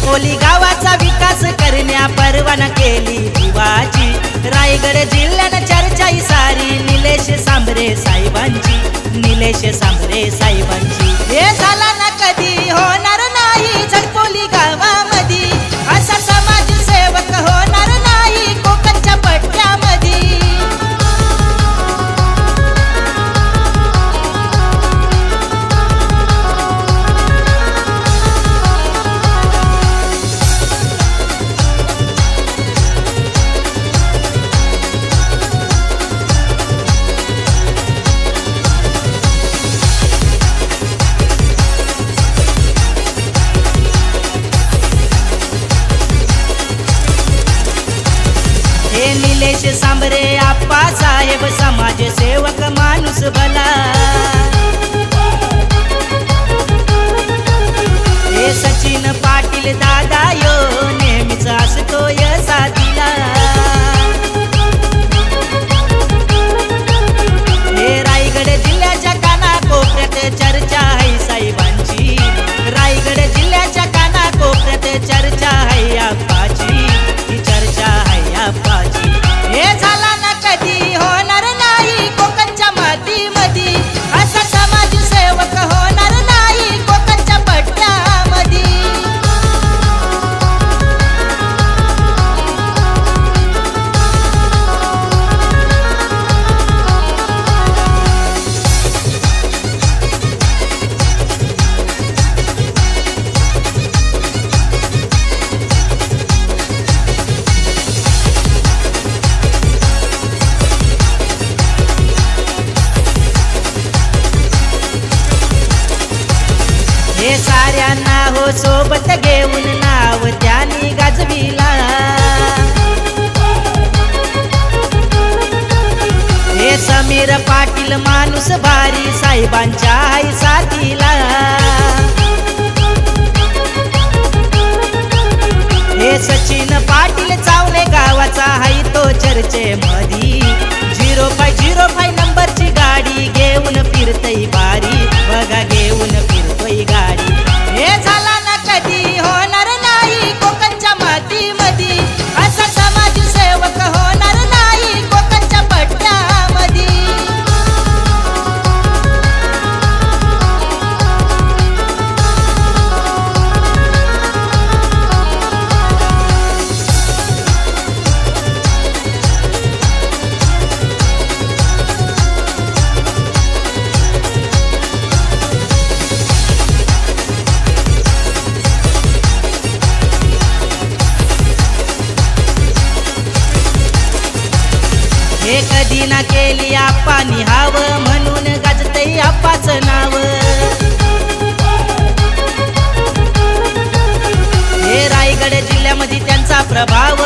झडपोली गावाचा विकास करण्या परवाना केली दिवाची रायगड जिल्ह्यात चर्चा सारी निलेश सांबरे साहेबांची. निलेश सांबरे निलेश सांबरे आप्पा साहेब समाज सेवक माणूस भला. हे सचिन पाटील दादा यो नेहमीच असतोय साथीला. हे रायगड जिल्ह्याच्या काना कोपऱ्यात चर्चा आहे साहेबांची. रायगड जिल्ह्याच्या काना कोपऱ्यात चर्चा सोबत घेऊन नाव त्याने गाजविला. हे समीर पाटील माणूस भारी साहेबांच्या आई साथीला हे सचिन पाटील चावले गावाचा हाय तो चर्चे दिना केली आप्पा निहाव म्हणून गाजतई आप्पाच नाव. हे रायगड जिल्ह्यामध्ये त्यांचा प्रभाव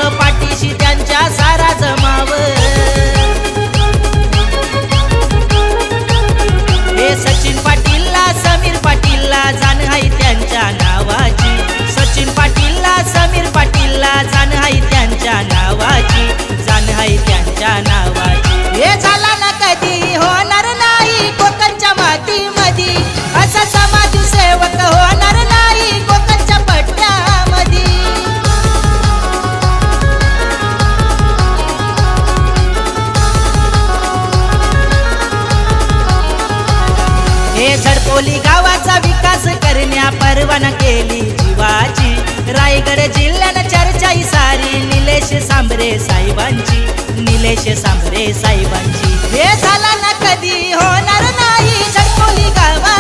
पण केली जीवाची. रायगड जिल्ह्यात चर्चा सारी. निलेश सांबरे साहेबांची. निलेश सांबरे साहेबांची. हे झाला ना कधी होणार नाही. झडकोली गावा